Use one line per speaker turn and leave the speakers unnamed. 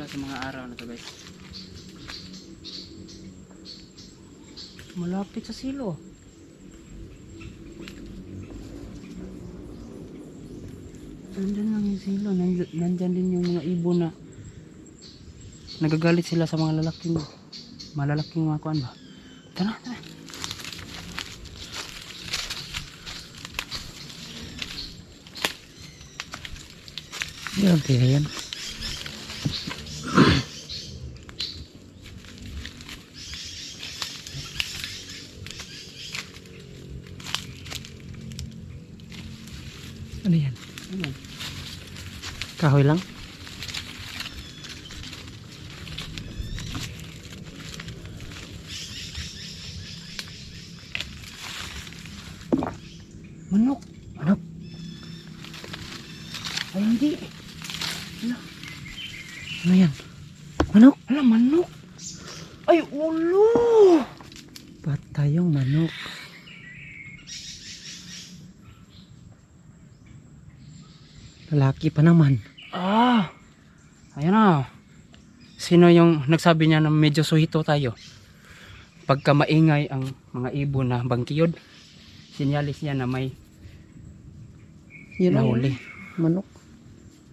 sila sa mga araw na to guys. Malapit sa silo. Nandyan lang yung silo. Nandyan, nandyan din yung mga ibon na nagagalit sila sa mga lalaking malalaking mga kuan ba. Tara, tara.
Yan, kaya yan. Ano yan?
Ayan.
Kahoy lang?
Manok.
Manok.
Ay hindi.
Ano yan? Manok?
Ala, manok. Ay, ulo.
Patay yung manok. Lalaki pa naman.
Ah. Ayan na. Sino yung nagsabi niya na medyo suhito tayo? Pagka maingay ang mga ibon na bangkiyod, sinyalis niya na may
Yun ang
nahuli.
manok.